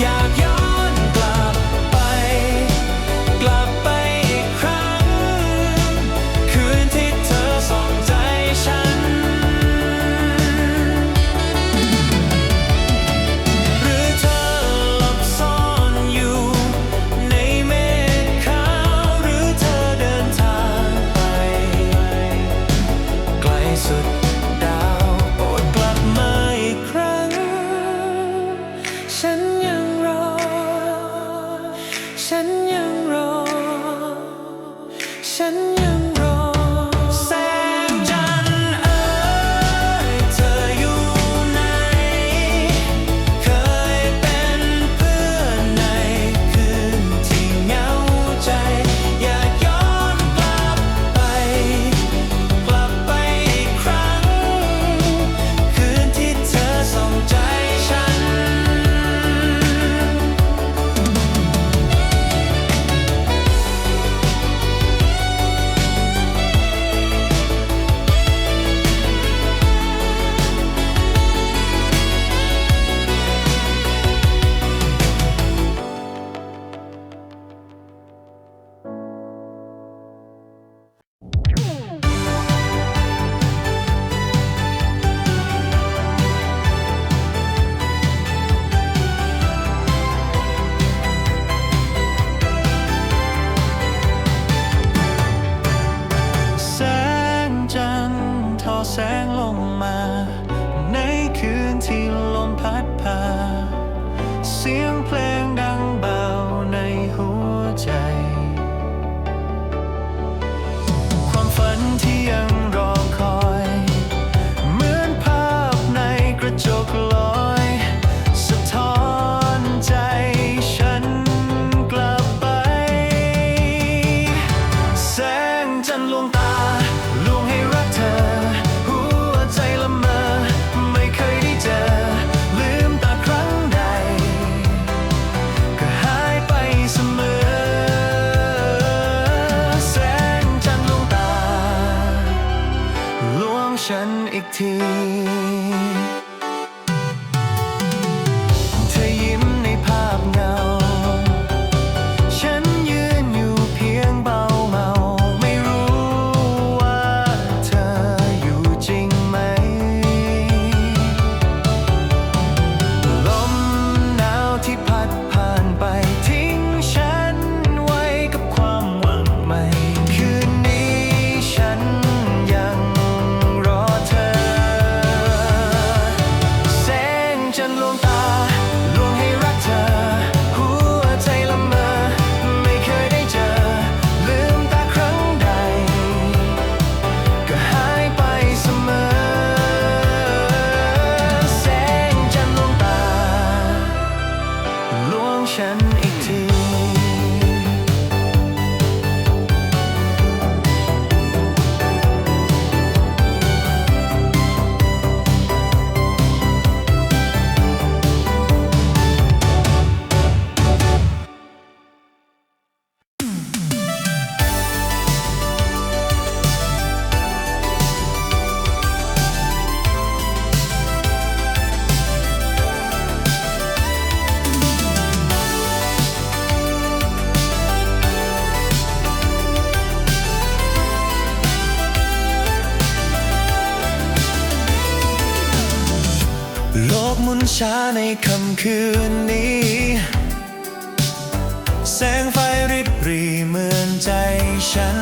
อย ในค่ำคืนนี้ แสงไฟริบรีเหมือนใจฉัน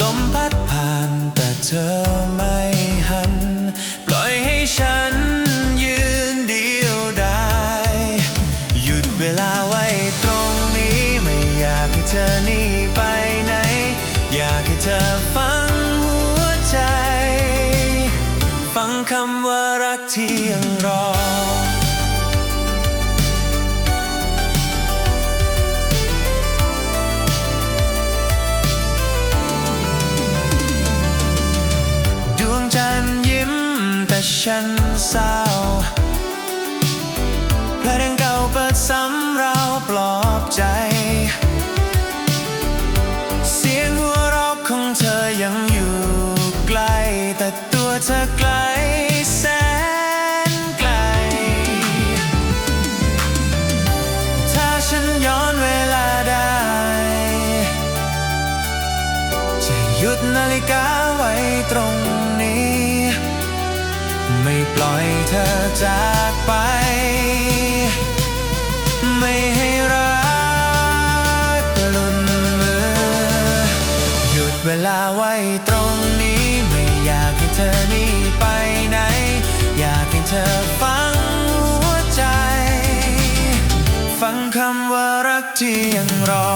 ลมพัดผ่านแต่เธอ ฉันเศร้าเพลงเก่าเปิดซ้ำเราปลอบใจ เสียงหัวเราะของเธอยังอยู่ใกล้แต่ตัวเธอ เธอจากไป ไม่ให้รักหลุนมือ หยุดเวลาไว้ตรงนี้ ไม่อยากให้เธอนี้ไปไหน อยากให้เธอฟังหัวใจ ฟังคำว่ารักที่ยังรอ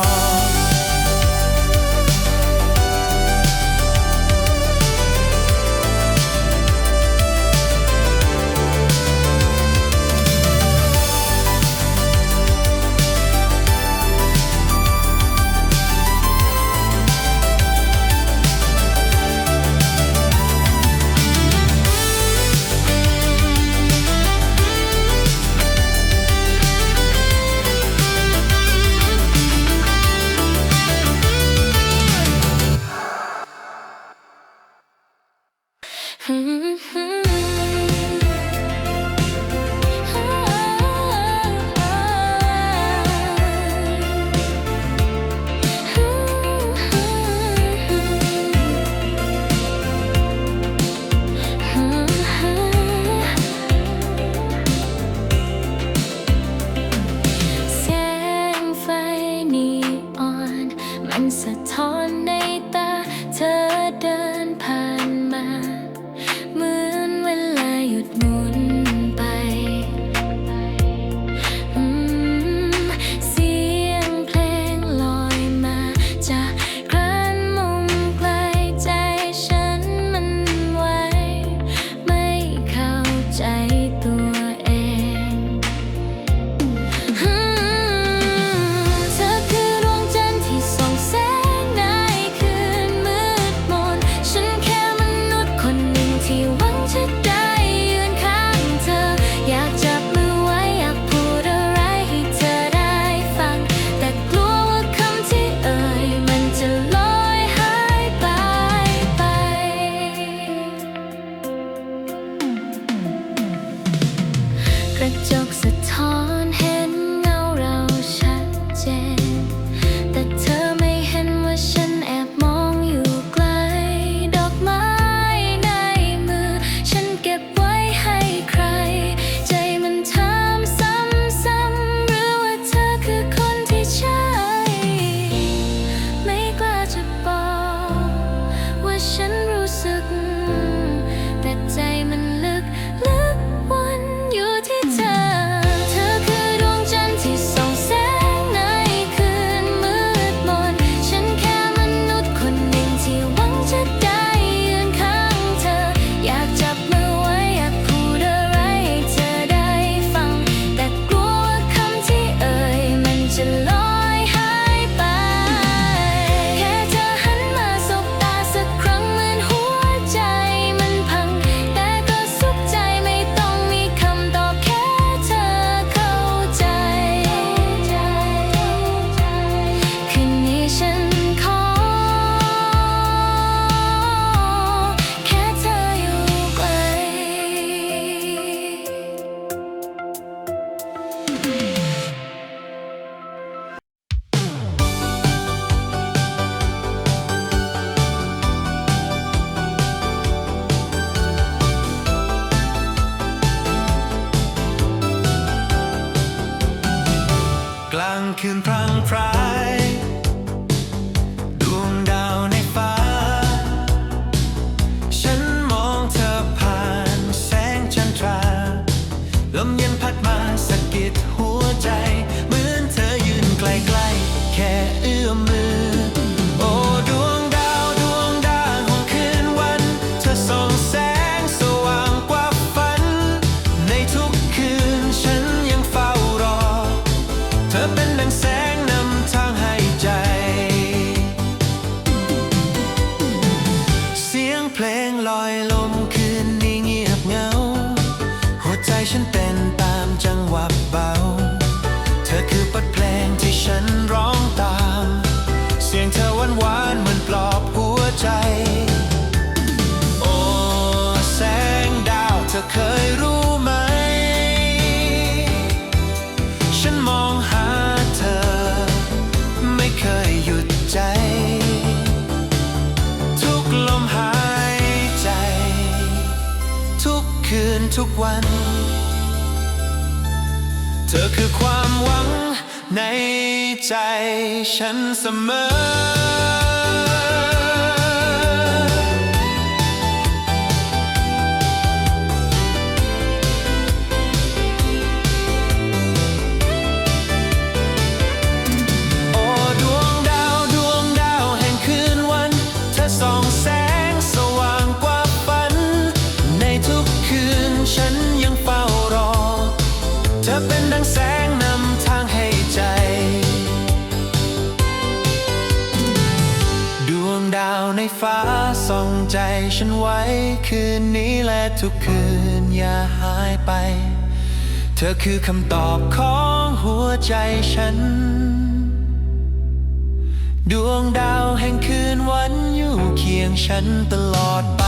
ลมเย็นพัดมาสะกิดหัว ทุกวัน เธอคือความหวังในใจฉันเสมอ ฉันไว้คืนนี้และทุกคืนอย่าหายไป เธอคือคำตอบของหัวใจฉัน ดวงดาวแห่งคืนวันอยู่เคียงฉันตลอดไป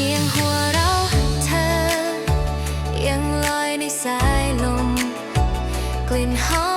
สียงหัวเราเธอ ยังลอยในสายลม กลิ่นหอม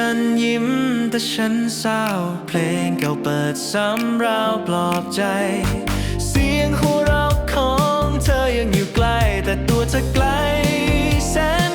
ฉันยิ้มแต่ฉันเศร้า เพลงเก่าเปิดซ้ำราวปลอบใจ เสียงหัวเราะของเธอยังอยู่ใกล้ แต่ตัวเธอไกลแสน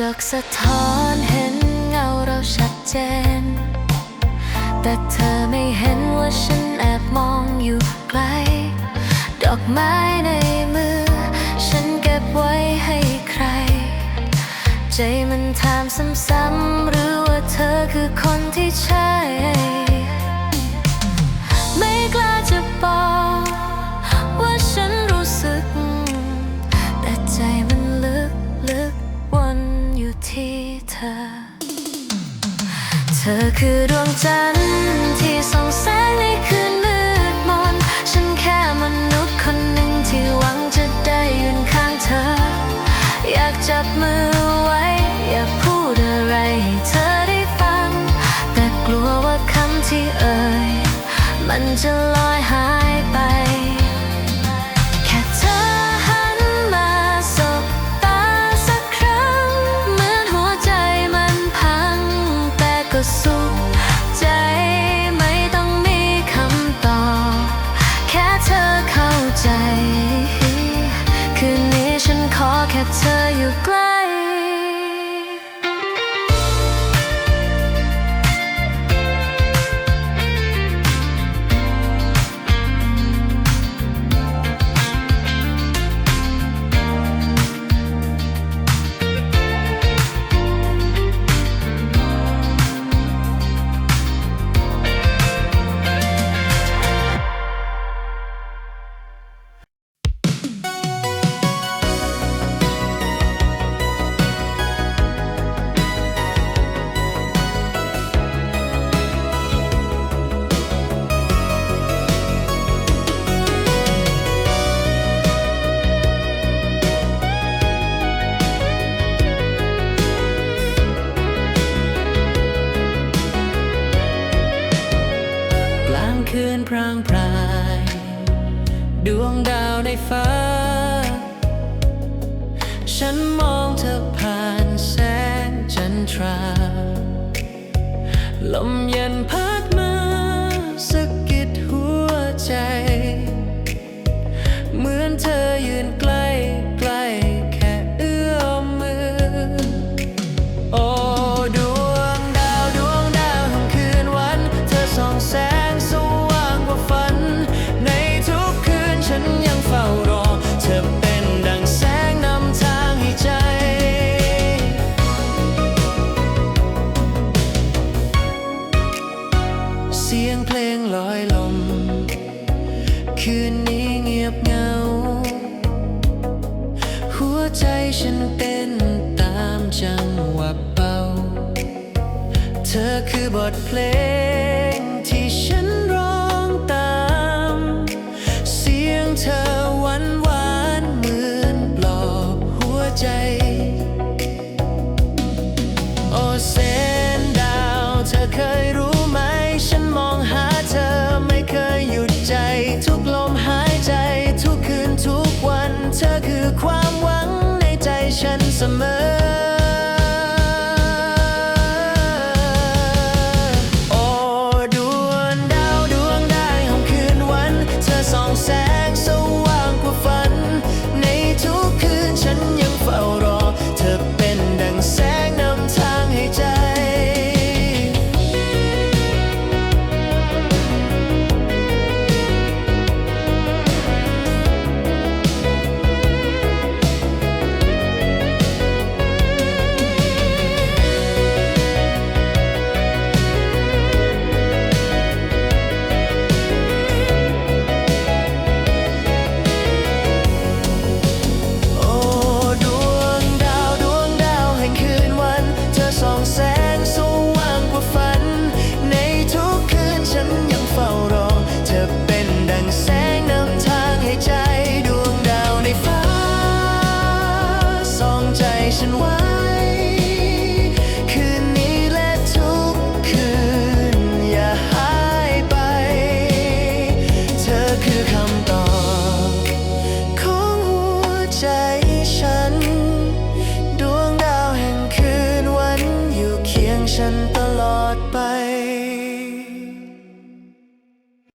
จากสะท้อนเห็นเงาเราชัดเจน แต่เธอไม่เห็นว่าฉันแอบมองอยู่ไกล ดอกไม้ในมือ ฉันเก็บไว้ให้ใคร ใจมันถามซ้ำ เธอคือดวงจันทร์ pocket tell you glance. นพรางพราย ดวงดาวในฟ้า ฉันมองเธอผ่านแสงจันทรา ลมเย็นพัดมาสกิดหัวใจ เหมือนเธอยืน ธอคือบทเพลง